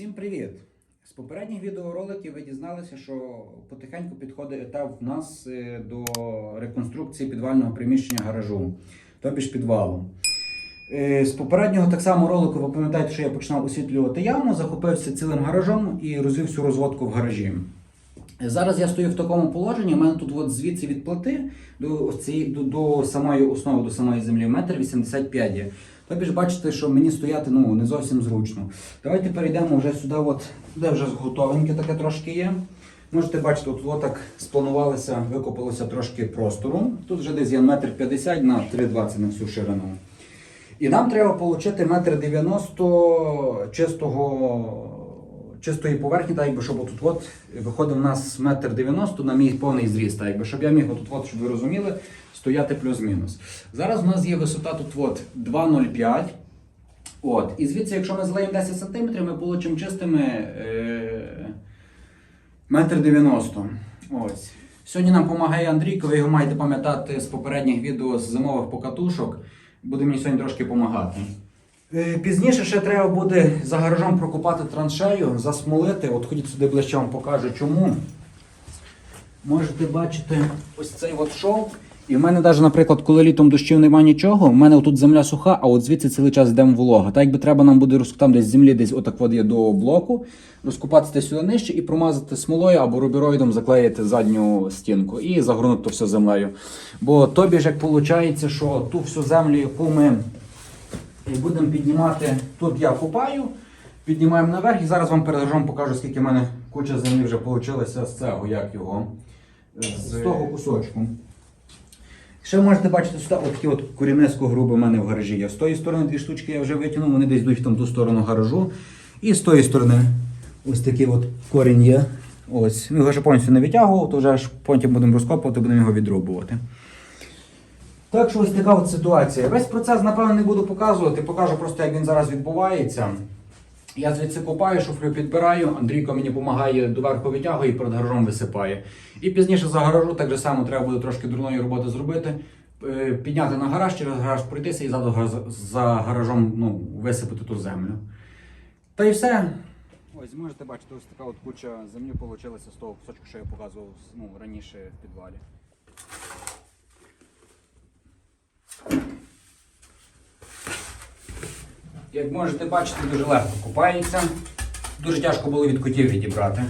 Всім привіт! З попередніх відеороликів ви дізналися, що потихеньку підходить етап в нас е, до реконструкції підвального приміщення гаражу, тобі ж підвалу. Е, З попереднього так само ролику ви пам'ятаєте, що я починав освітлювати яму, захопився цілим гаражом і розвів всю розводку в гаражі. Е, Зараз я стою в такому положенні, у мене тут от звідси від плити до, цієї- до, до самої основи, до самої землі, метр 85 є. Тобі ж бачите, що мені стояти ну, не зовсім зручно. Давайте перейдемо вже сюди, от, де вже готовеньке таке трошки є. Можете бачити, от, от так спланувалося, викопалося трошки простору. Тут вже десь є метр 50 на 3,20 на всю ширину. І нам треба отримати метр 90 чистого, чистої поверхні, так якби, щоб отут от виходив у нас метр 90 на мій повний зріст, так якби, щоб я міг отут, от, щоб ви розуміли, стояти плюс-мінус. Зараз у нас є висота тут от 2,05. От. І звідси, якщо ми злеємо 10 см, ми получимо чистими е, 90. Ось. Сьогодні нам допомагає Андрійко, ви його маєте пам'ятати з попередніх відео з зимових покатушок. Буде мені сьогодні трошки допомагати. Е, Пізніше ще треба буде за гаражом прокопати траншею, засмолити. От ходіть сюди ближче, вам покажу чому. Можете бачити ось цей от шов. І в мене навіть, наприклад, коли літом дощів немає нічого, в мене тут земля суха, а от звідси цілий час йде волога. Так якби треба нам буде там десь землі, десь отак от є до блоку, розкопатися сюди нижче і промазати смолою або рубіроїдом заклеїти задню стінку і загорнути все землею. Бо тобі ж як виходить, що ту всю землю, яку ми і будемо піднімати, тут я купаю, піднімаємо наверх і зараз вам перед гаражом покажу, скільки в мене куча землі вже вийшло з цього, як його, з того кусочку. Ще можете бачити сюди от такі от корінеско груби в мене в гаражі є. З тої сторони дві штучки я вже витягнув, вони десь йдуть в ту сторону гаражу. І з тої сторони ось такий от корінь є. Ось. Ну, його ще повністю не витягував, то вже аж потім будемо розкопувати, будемо його відрубувати. Так що ось така от ситуація. Весь процес, напевно, не буду показувати, покажу просто, як він зараз відбувається. Я звідси копаю, шуфлю підбираю, Андрійко мені допомагає доверху витягує і перед гаражом висипає. І пізніше за гаражу так же само треба буде трошки дурної роботи зробити. е, Підняти на гараж, через гараж пройтися і ззаду за гаражом ну, висипати ту землю. Та й все. Ось можете бачити, ось така от куча землі вийшла з того кусочку, що я показував ну, раніше в підвалі. Як можете бачити, дуже легко купається. Дуже тяжко було від котів відібрати.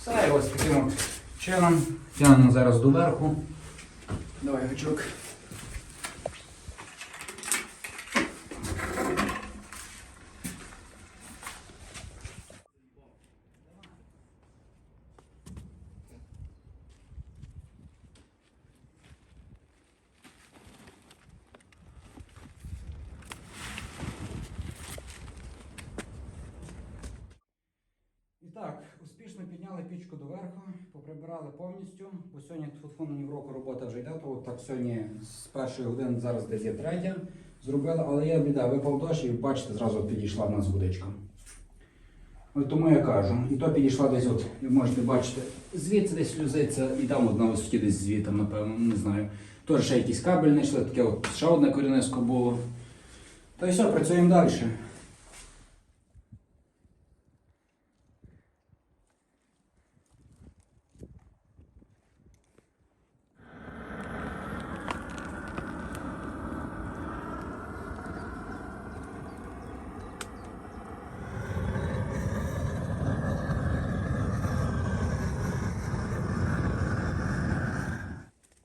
Все, і ось таким чином. Тягнемо зараз доверху. Давай гачок. І так, успішно підняли доверху, поприбирали повністю, бо сьогодні тут ні в року робота вже йде, то так сьогодні з першої години зараз десь є третя. Зробили, але є біда, випав дощ і бачите, зразу підійшла в нас водичка. От тому я кажу, і то підійшла десь, от, ви можете бачити, звідси десь сльозиться, і там от висоті десь звітом, напевно, не знаю. Теж ще якийсь кабель знайшли, таке от ще одне корінеско було. Та й все, працюємо далі.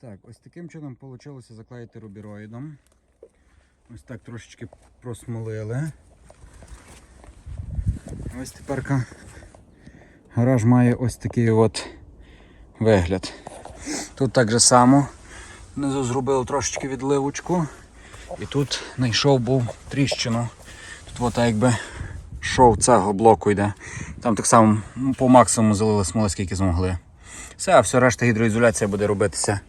Так, ось таким чином вийшло заклеїти рубіроїдом. Ось так трошечки просмолили. Ось тепер гараж має ось такий от вигляд. Тут так же само. Внизу зробили трошечки відливочку. І тут знайшов був тріщину. Тут от якби шов цього блоку йде. Там так само ну, по максимуму залили смоли, скільки змогли. Все, а все решта гідроізоляція буде робитися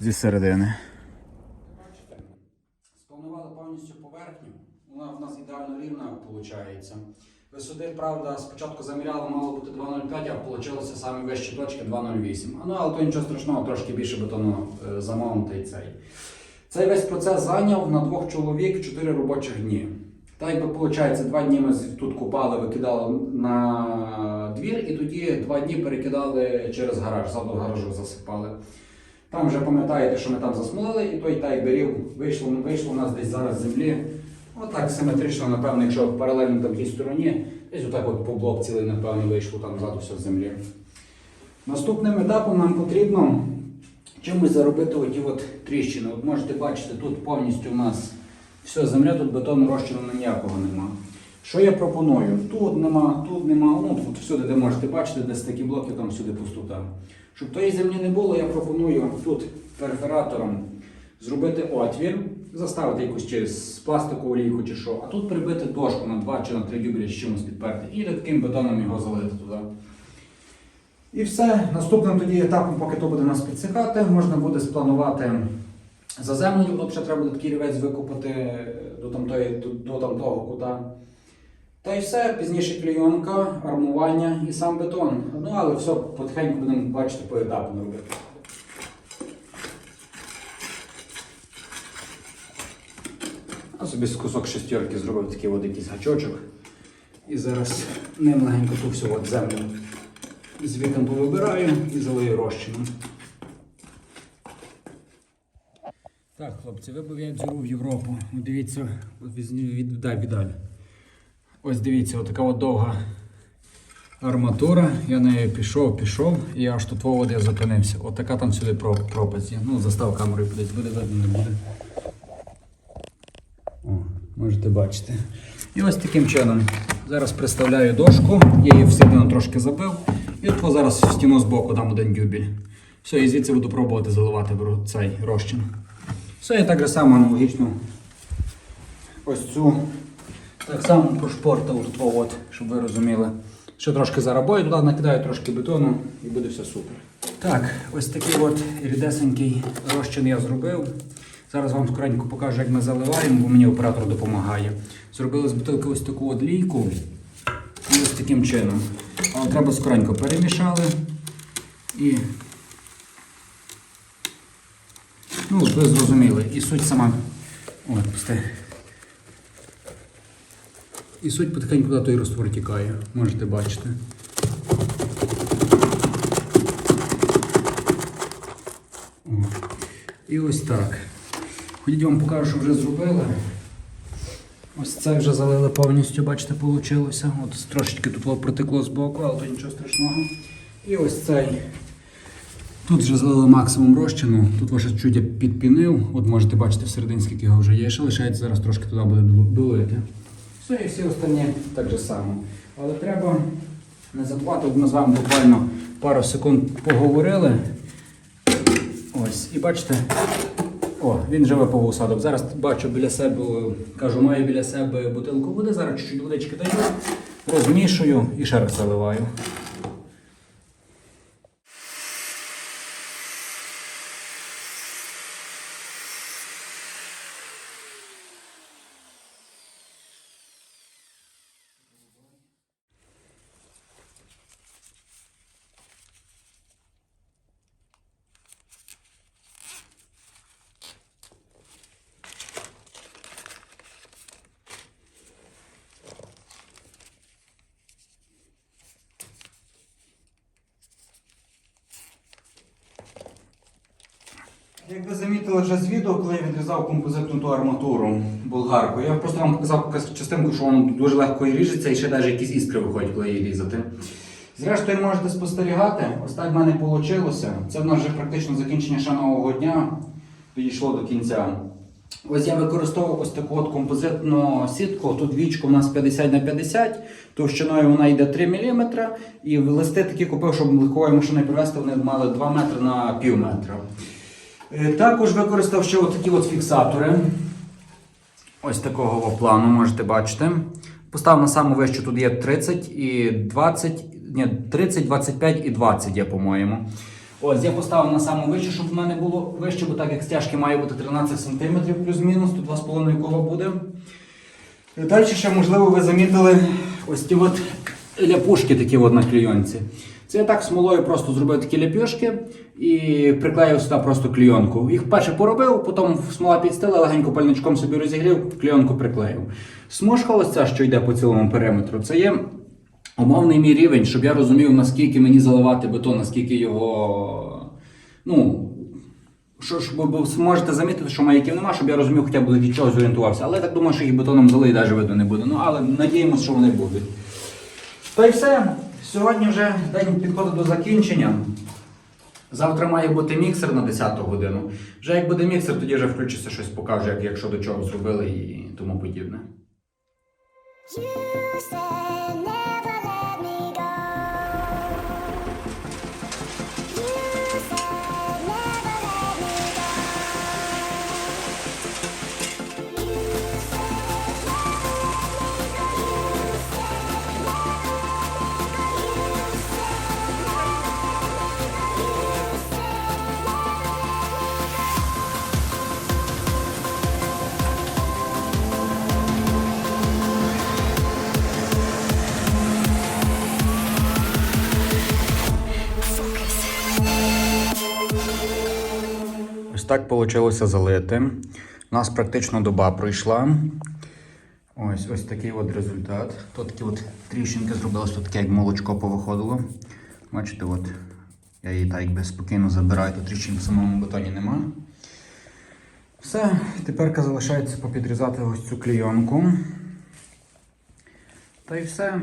зі середини. Спланували повністю поверхню. Вона в нас ідеально рівна виходить. Висоти, правда, спочатку заміряли, мало бути 2,05, а вийшло саме вищі точки 2,08. А Ну, але то нічого страшного, трошки більше бетону е, замовимо цей. Цей весь процес зайняв на двох чоловік 4 робочих дні. Так якби виходить, два дні ми тут купали, викидали на двір, і тоді два дні перекидали через гараж, ззаду гаражу засипали. Там вже пам'ятаєте, що ми там засмолили, і той так берів, вийшло, вийшло у нас десь зараз з землі. Отак симетрично, напевно, якщо паралельно там тій стороні, десь отак от по блок цілий, напевно, вийшло там ззаду все з землі. Наступним етапом нам потрібно чимось заробити оті от тріщини. От можете бачити, тут повністю у нас все земля, тут бетону розчину ніякого нема. Що я пропоную? Тут нема, тут нема, ну тут всюди, де можете бачити, десь такі блоки, там всюди пустота. Щоб тої землі не було, я пропоную тут перфоратором зробити отвір, заставити якусь чи пластикову лійку чи що, а тут прибити дошку на 2 чи на 3 дюбелі з чимось підперти і таким бетоном його залити туди. І все. Наступним тоді етапом, поки то буде нас підсихати, можна буде спланувати заземлення, бо ще треба буде такий рівець викопати е, до, там, тої, до, до там того кута. Та й все, пізніше клейонка, армування і сам бетон. Ну, але все потихеньку будемо бачити поетапно робити. А собі з кусок шестерки зробив такий от якийсь гачочок. І зараз ним легенько ту всю от землю з вікон повибираю і залию розчином. Так, хлопці, вибив я дзюру в Європу. Дивіться, от візьмі- віддай віддалі. Ось дивіться, отака от довга арматура. Я нею пішов, пішов, і аж тут от я зупинився. Отака там сюди пропасть є. Ну, застав камерою кудись, буде видно, не буде. О, можете бачити. І ось таким чином. Зараз приставляю дошку, я її всередину трошки забив. І от зараз в стіну збоку дам один дюбель. Все, і звідси буду пробувати заливати цей розчин. Все, і так же само аналогічно. Ось цю так само прошпортив тут, от, щоб ви розуміли. Ще трошки зарабою, туди накидаю трошки бетону і буде все супер. Так, ось такий от рідесенький розчин я зробив. Зараз вам скоренько покажу, як ми заливаємо, бо мені оператор допомагає. Зробили з бутилки ось таку от лійку. І ось таким чином. Але треба скоренько перемішали. І. Ну, ви зрозуміли. І суть сама. От, пусте. І суть потихеньку куди той розтвор тікає, можете бачити. О. І ось так. Ходіть вам покажу, що вже зробили. Ось це вже залили повністю, бачите, вийшло. От трошечки тут протекло з боку, але то нічого страшного. І ось цей. Тут вже залили максимум розчину, тут ваше чуть підпінив. От можете бачити всередині, скільки його вже є. Ще лишається зараз трошки туди буде долити. Все і всі останні так же само. Але треба не забувати, ми з вами буквально пару секунд поговорили. Ось, і бачите, о, він живе по усадок. Зараз бачу біля себе, кажу, маю біля себе бутилку води, зараз чуть-чуть водички даю, розмішую і ще раз заливаю. Як ви замітили вже з відео, коли я відрізав композитну ту арматуру болгарку, я просто вам показав частинку, що воно дуже легко і ріжеться, і ще навіть якісь іскри виходять, коли її різати. Зрештою, можете спостерігати, ось так в мене вийшло. Це в нас вже практично закінчення ще нового дня підійшло до кінця. Ось я використовував ось таку от композитну сітку. Тут вічко у нас 50 на 50, товщиною вона йде 3 мм. І листи такі купив, щоб легковою машиною привезти, вони мали 2 метри на пів метра. Е, Також використав ще такі от фіксатори. Ось такого плану можете бачити. Поставив на саму вищу, тут є 30 і 20, ні, 30, 25 і 20 є, по-моєму. Ось я поставив на саму вищу, щоб в мене було вище, бо так як стяжки має бути 13 см плюс-мінус, то 2,5 кола буде. Далі ще, можливо, ви замітили ось ті от ляпушки такі от на клійонці. Це я так смолою просто зробив такі ляпюшки і приклеїв сюди просто клійонку. Їх перше поробив, потім смола підстила, легенько пальничком собі розігрів, клійонку приклеїв. Смужка ось ця, що йде по цілому периметру, це є умовний мій рівень, щоб я розумів, наскільки мені заливати бетон, наскільки його. Ну, що ж, бо, бо можете замітити, що маяків нема, щоб я розумів, хоча б від чого зорієнтувався. Але я так думаю, що їх бетоном залиє, навіть видно не буде. Ну, але надіємося, що вони будуть. Та й все. Сьогодні вже день підходить до закінчення. Завтра має бути міксер на 10 годину. Вже як буде міксер, тоді вже включиться щось покажу, як, якщо до чого зробили і тому подібне. You say never let me так вийшло залити. У нас практично доба пройшла. Ось ось такий от результат. Тут такі от тріщинки зробилось, тут таке як молочко повиходило. Бачите, от я її так якби спокійно забираю, тут тріщин в самому бетоні нема. Все, тепер залишається попідрізати ось цю клійонку. Та й все.